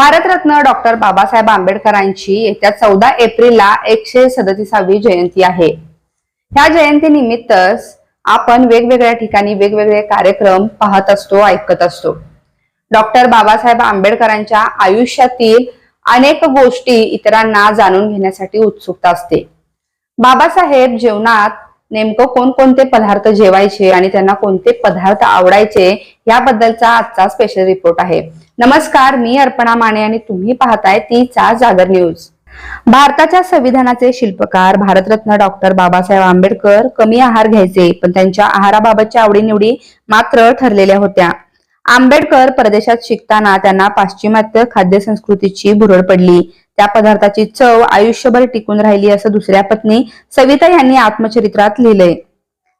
Bharat Ratna doctor Babasaheb आंबेडकरांची येत्या चौदा एप्रिलला एकशे सदतीसावी जयंती आहे. ह्या जयंतीनिमित्तच आपण वेगवेगळ्या ठिकाणी वेगवेगळे कार्यक्रम पाहत असतो ऐकत असतो. डॉक्टर बाबासाहेब आंबेडकरांच्या आयुष्यातील अनेक गोष्टी इतरांना जाणून घेण्यासाठी उत्सुकता असते. बाबासाहेब जीवनात नेमकं कोणकोणते पदार्थ जेवायचे आणि त्यांना कोणते पदार्थ आवडायचे याबद्दलचा आजचा स्पेशल रिपोर्ट आहे. नमस्कार मी अर्पणा माने आणि तुम्ही पाहताय तीचा जागर न्यूज भारताच्या संविधानाचे शिल्पकार भारतरत्न डॉक्टर बाबासाहेब आंबेडकर कमी आहार घ्यायचे पण त्यांच्या आहाराबाबतच्या आवडीनिवडी मात्र ठरलेल्या होत्या. आंबेडकर परदेशात शिकताना त्यांना पाश्चिमात्य खाद्य संस्कृतीची भुरळ पडली. त्या पदार्थाची चव आयुष्यभर टिकून राहिली असं दुसऱ्या पत्नी सविता यांनी आत्मचरित्रात लिहिलंय.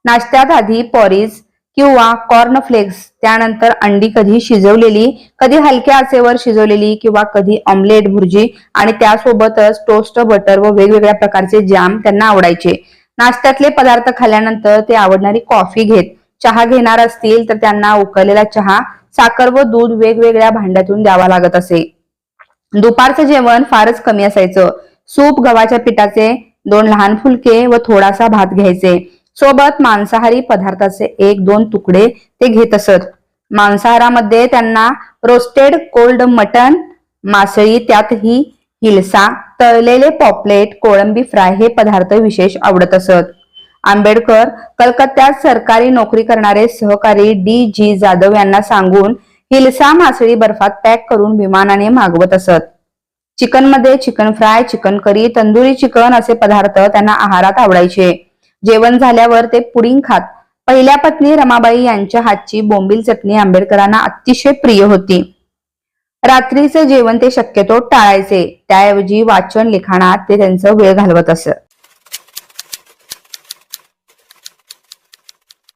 नाश्त्यात आधी पॉरीज किंवा कॉर्नफ्लेक्स त्यानंतर अंडी कधी शिजवलेली कधी हलक्या आचेवर शिजवलेली किंवा कधी ऑमलेट भुर्जी आणि त्यासोबतच टोस्ट बटर व वेगवेगळ्या प्रकारचे जॅम त्यांना आवडायचे. नाश्त्यातले पदार्थ खाल्ल्यानंतर ते आवडणारी कॉफी घेत चहा घेणार असतील तर त्यांना उकळलेला चहा साखर व दूध वेगवेगळ्या भांड्यातून द्यावा लागत असे. दुपारचं जेवण फारच कमी असायचं. सूप गव्हाच्या पिठाचे दोन लहान फुलके व थोडासा भात घ्यायचे. सोबत मांसाहारी पदार्थाचे एक दोन तुकडे ते घेत असत. मांसाहारामध्ये त्यांना रोस्टेड कोल्ड मटन मासळी त्यातही हिलसा तळलेले पॉपलेट कोळंबी फ्राय हे पदार्थ विशेष आवडत असत. आंबेडकर कलकत्त्यात सरकारी नोकरी करणारे सहकारी डी. जी. जाधव यांना सांगून हिलसा मासळी बर्फात पॅक करून विमानाने मागवत असत. चिकनमध्ये chicken fry chicken curry tandoori chicken असे पदार्थ त्यांना आहारात आवडायचे. जेवण झाल्यावर ते पुडिंग खात. पहिल्या पत्नी रमाबाई यांच्या हातची बोंबील चटणी आंबेडकरांना अतिशय प्रिय होती. रात्रीचे जेवण ते शक्यतो टाळायचे. त्याऐवजी वाचन लिखाणात ते त्यांचं वेळ घालवत असत.